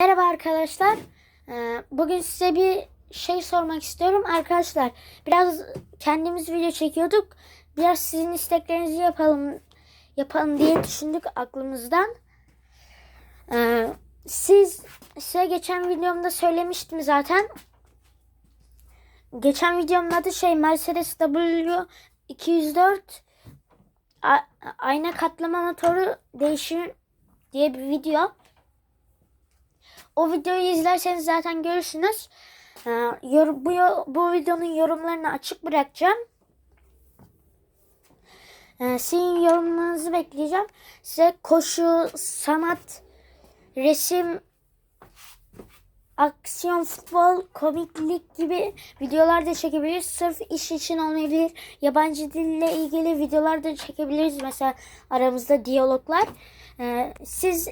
Merhaba arkadaşlar. Ee, Bugün size bir şey sormak istiyorum. Arkadaşlar biraz kendimiz video çekiyorduk. Biraz sizin isteklerinizi yapalım yapalım diye düşündük aklımızdan. Ee, Siz size geçen videomda söylemiştim zaten. Geçen videomun adı şey Mercedes W 204 A- ayna katlama motoru değişim diye bir video. O videoyu izlerseniz zaten görürsünüz. Ee, bu, bu videonun yorumlarını açık bırakacağım. Ee, sizin yorumlarınızı bekleyeceğim. Size koşu, sanat, resim, aksiyon, futbol, komiklik gibi videolar da çekebiliriz. Sırf iş için olmayabilir. Yabancı dille ilgili videolar da çekebiliriz. Mesela aramızda diyaloglar. Ee, siz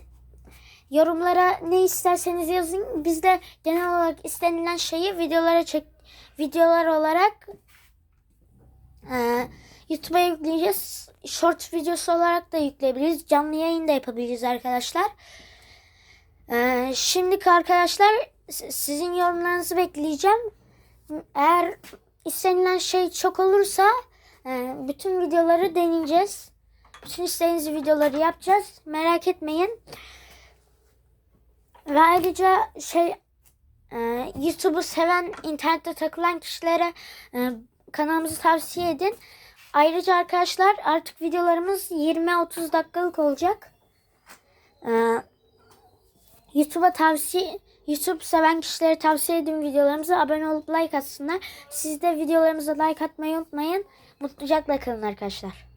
yorumlara ne isterseniz yazın. Biz de genel olarak istenilen şeyi videolara çek videolar olarak e, YouTube'a yükleyeceğiz. Short videosu olarak da yükleyebiliriz. Canlı yayın da yapabiliriz arkadaşlar. E, şimdiki arkadaşlar sizin yorumlarınızı bekleyeceğim. Eğer istenilen şey çok olursa e, bütün videoları deneyeceğiz. Bütün istediğiniz videoları yapacağız. Merak etmeyin. Ve ayrıca şey e, YouTube'u seven, internette takılan kişilere e, kanalımızı tavsiye edin. Ayrıca arkadaşlar artık videolarımız 20-30 dakikalık olacak. E, YouTube'a tavsiye YouTube seven kişilere tavsiye edin videolarımıza abone olup like atsınlar. Siz de videolarımıza like atmayı unutmayın. Mutlucakla kalın arkadaşlar.